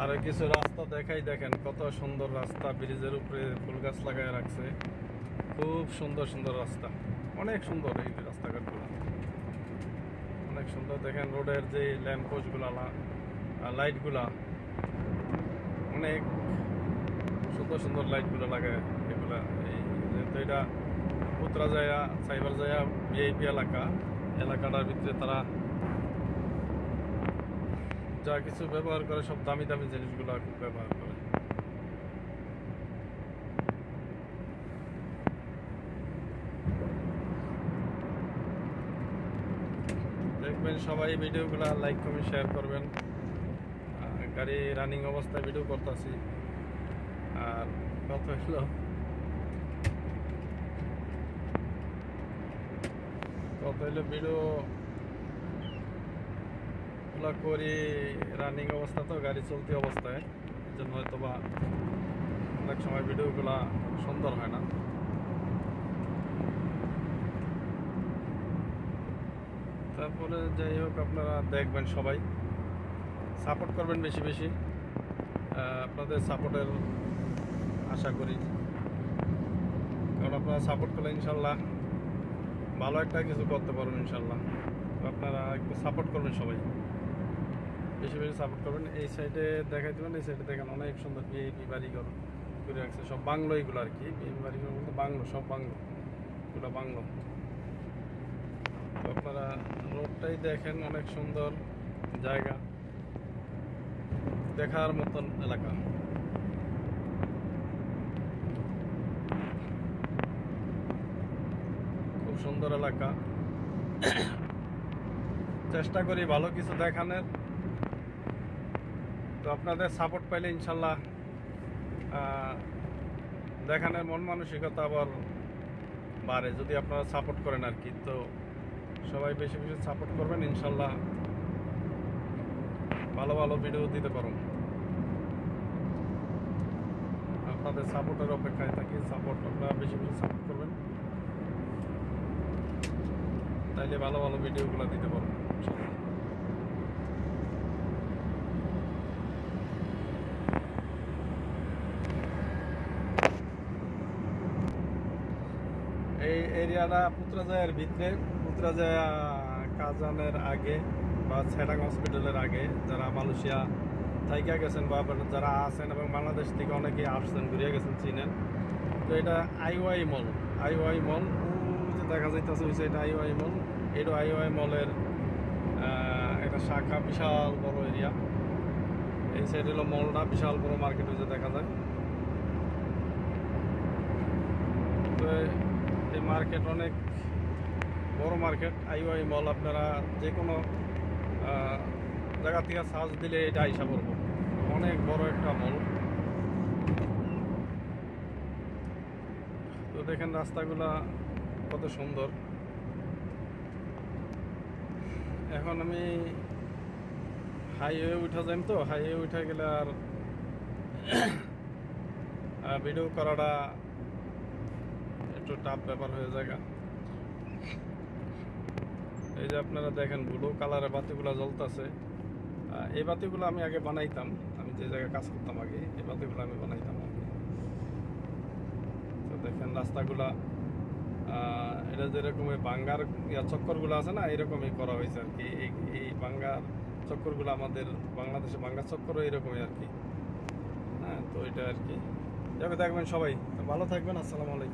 আর কিছু রাস্তা দেখাই, দেখেন কত সুন্দর রাস্তা, ব্রিজের উপরে ফুল গাছ লাগায় রাখছে। খুব সুন্দর সুন্দর রাস্তা। অনেক সুন্দর এই রাস্তাঘাটগুলো। অনেক সুন্দর, দেখেন রোডের যে ল্যাম্প পোস্টগুলা লাইটগুলা অনেক সুন্দর সুন্দর লাইটগুলো লাগায় এগুলা। এই যেহেতু এটা উত্তরা জায়গা সাইবার জায়গা ভিআইপি এলাকা, এলাকাটার ভিতরে তারা যা কিছু ব্যবহার করে, সব দামি দামি জিনিসগুলো ব্যবহার করে। দেখবেন সবাই ভিডিওগুলো লাইক কমেন্ট শেয়ার করবেন। গাড়ি রানিং অবস্থায় ভিডিও করতেছি। আর কত হলো কত হলো ভিডিও গুলা করি রানিং অবস্থা তো, গাড়ি চলতি অবস্থায়। এই জন্য হয়তো বা অনেক সময় ভিডিওগুলা সুন্দর হয় না। তারপরে যাই হোক, আপনারা দেখবেন সবাই। সাপোর্ট করবেন বেশি বেশি। আপনাদের সাপোর্টের আশা করি। কারণ আপনারা সাপোর্ট করলে ইনশাল্লাহ ভালো একটা কিছু করতে পারবেন ইনশাল্লাহ। আপনারা একটু সাপোর্ট করবেন সবাই। বেশি বেশি সাপোর্ট করবেন। এই সাইডে দেখাই দেবেন এই সাইডে দেখেন, অনেক সুন্দর বিএপি বাড়িঘর করে রাখছে সব বাংলো এগুলো আর কি। বিএপি বাড়িঘর বলতে বাংলো, সব বাংলো। এগুলো বাংলো। আপনারা রোডটাই দেখেন, অনেক সুন্দর জায়গা। দেখার মতন এলাকা। খুব সুন্দর এলাকা। চেষ্টা করি ভালো কিছু দেখানোর। তো আপনাদের সাপোর্ট পাইলে ইনশাল্লাহ দেখানোর মন মানসিকতা আবার বাড়ে যদি আপনারা সাপোর্ট করেন আর কি। তো সবাই বেশি বেশি সাপোর্ট করবেন, ইনশাল্লাহ ভালো ভালো ভিডিও দিতে পারুন আপনাদের সাপোর্টের অপেক্ষায় থাকি সাপোর্ট আপনারা বেশি বেশি সাপোর্ট করবেন। তাইলে ভালো ভালো ভিডিওগুলো দিতে পারব ইনশাল্লাহ। এই এরিয়াটা পুত্রাজায়ের ভিতরে। পুত্রাজায়া কাজানের আগে বা ছেড়াং হসপিটালের আগে যারা মালয়েশিয়া থাইকা গেছেন বা যারা আছেন এবং বাংলাদেশ থেকে অনেকে আসছেন, ঘুরিয়ে গেছেন চিনেন তো এটা আইওয়াই মল। আইওয়াই মল যে দেখা যাইতেছে হয়েছে এটা আইওয়াই মল। এটা আইওয়াই মলের একটা শাখা বিশাল বড় এরিয়া। এই সাইড হলো মলটা, বিশাল বড় মার্কেট হয়েছে দেখা যায় তো এই মার্কেট অনেক বড় মার্কেট আইওয়াই মল আপনারা যে কোনো জায়গা থেকে সার্চ দিলে এটা আইসা পড়ব। অনেক বড় একটা মল। তো দেখেন রাস্তাগুলা কত সুন্দর। এখন আমি হাইওয়ে উঠা যাইম তো হাইওয়ে উঠা গেলে আর ভিডিও করাটা একটু টাফ ব্যাপার হয়ে যায় এই যে আপনারা দেখেন ব্লু কালারের বাতিগুলো জ্বলতেছে। এই বাতিগুলো আমি আগে বানাইতাম। আমি যে জায়গায় কাজ করতাম আগে, এই বাতিগুলো আমি বানাইতাম তো দেখেন রাস্তাগুলা এটা যেরকম ওই বাঙ্গার চক্করগুলো আছে না, এরকমই করা হয়েছে আর কি। এই এই বাঙ্গার চক্করগুলো আমাদের বাংলাদেশে বাঙ্গার চক্করও এরকমই আর কি। হ্যাঁ তো এটা আর কি। যাবে দেখবেন সবাই। ভালো থাকবেন, আসসালামু আলাইকুম।